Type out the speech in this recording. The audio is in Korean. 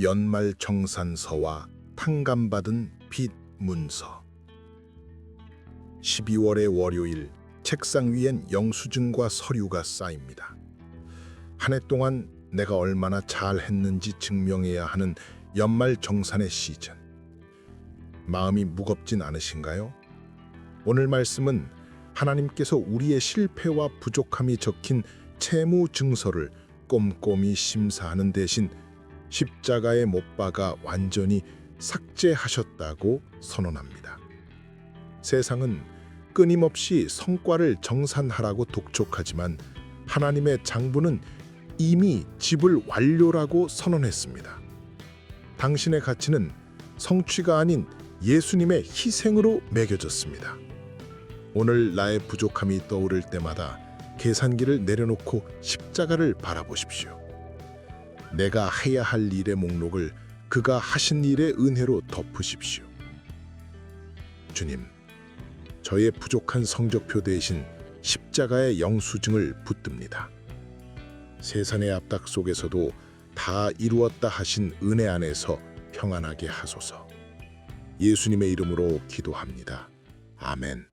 연말 정산서와 탕감받은 빚 문서 12월의 월요일 책상 위엔 영수증과 서류가 쌓입니다. 한 해 동안 내가 얼마나 잘했는지 증명해야 하는 연말 정산의 시즌. 마음이 무겁진 않으신가요? 오늘 말씀은 하나님께서 우리의 실패와 부족함이 적힌 채무 증서를 꼼꼼히 심사하는 대신 십자가에 못 박아 완전히 삭제하셨다고 선언합니다. 세상은 끊임없이 성과를 정산하라고 독촉하지만 하나님의 장부는 이미 집을 완료라고 선언했습니다. 당신의 가치는 성취가 아닌 예수님의 희생으로 매겨졌습니다. 오늘 나의 부족함이 떠오를 때마다 계산기를 내려놓고 십자가를 바라보십시오. 내가 해야 할 일의 목록을 그가 하신 일의 은혜로 덮으십시오. 주님, 저의 부족한 성적표 대신 십자가의 영수증을 붙듭니다. 세상의 압박 속에서도 다 이루었다 하신 은혜 안에서 평안하게 하소서. 예수님의 이름으로 기도합니다. 아멘.